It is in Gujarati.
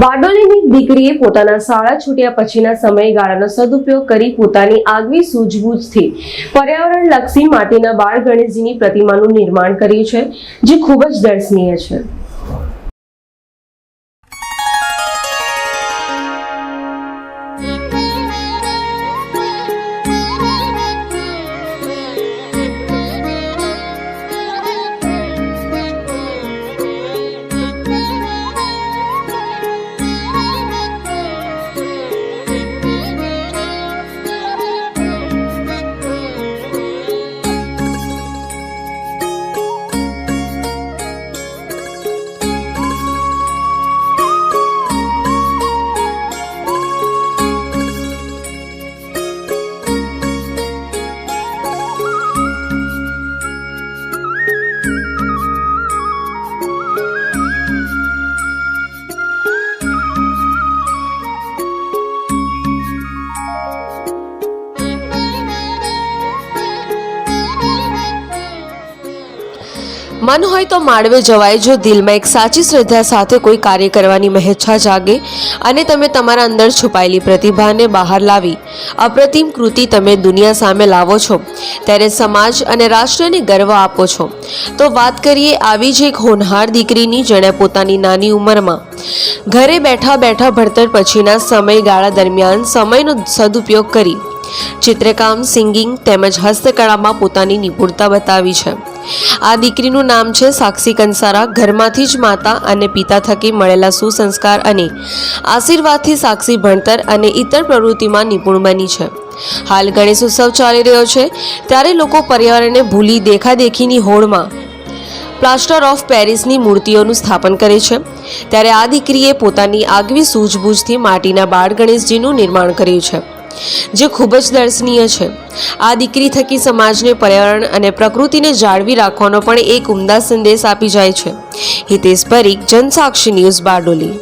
બારડોલીની દીકરીએ પોતાના શાળા છૂટ્યા પછીના સમયગાળાનો સદુપયોગ કરી પોતાની આગવી સૂઝબૂછથી પર્યાવરણલક્ષી માટીના બાળ ગણેશજીની પ્રતિમાનું નિર્માણ કર્યું છે, જે ખૂબ જ દર્શનીય છે. મન હોય તો માળવે જવાય. જો દિલમાં એક સાચી શ્રદ્ધા સાથે કોઈ કાર્ય કરવાની મહેચ્છા જાગે અને તમે તમારા અંદર છુપાયેલી પ્રતિભાને બહાર લાવી અપ્રતિમ કૃતિ તમે દુનિયા સામે લાવો છો, ત્યારે સમાજ અને રાષ્ટ્રને ગર્વ આપો છો. તો વાત કરીએ આવી જ એક હોનહાર દીકરીની જેણે પોતાની નાની ઉંમરમાં. ઘરે બેઠા બેઠા ભણતર પછીના સમયગાળા દરમિયાન સમયનો સદુપયોગ કરી. ચિત્રકામ, સિંગિંગ તેમજ હસ્તકળામાં પોતાની નિપુણતા બતાવી છે. આ દીકરીનું નામ છે સાક્ષી કંસારા. ઘરમાંથી જ માતા અને પિતા થકી મળેલા સુસંસ્કાર અને આશીર્વાદથી સાક્ષી ભણતર અને ઇતર પ્રવૃત્તિમાં નિપુણ બની છે. હાલ ગણેશ ઉત્સવ ચાલી રહ્યો છે. ત્યારે લોકો પર્યાવરણને ભૂલી દેખાદેખીની હોડમાં પ્લાસ્ટર ઓફ પેરિસની મૂર્તિઓનું સ્થાપન કરે છે. ત્યારે આ દીકરીએ પોતાની આગવી સૂઝબૂઝથી માટીના બાળ ગણેશજીનું નિર્માણ કર્યું છે. જે ખૂબ જ દર્શનીય છે. આ દીકરી થકી સમાજને પર્યાવરણ અને પ્રકૃતિને જાળવી રાખવાનો પણ એક ઉમદા સંદેશ આપી જાય છે. હિતેશ પરીખ, જનસાક્ષી ન્યૂઝ બારડોલી.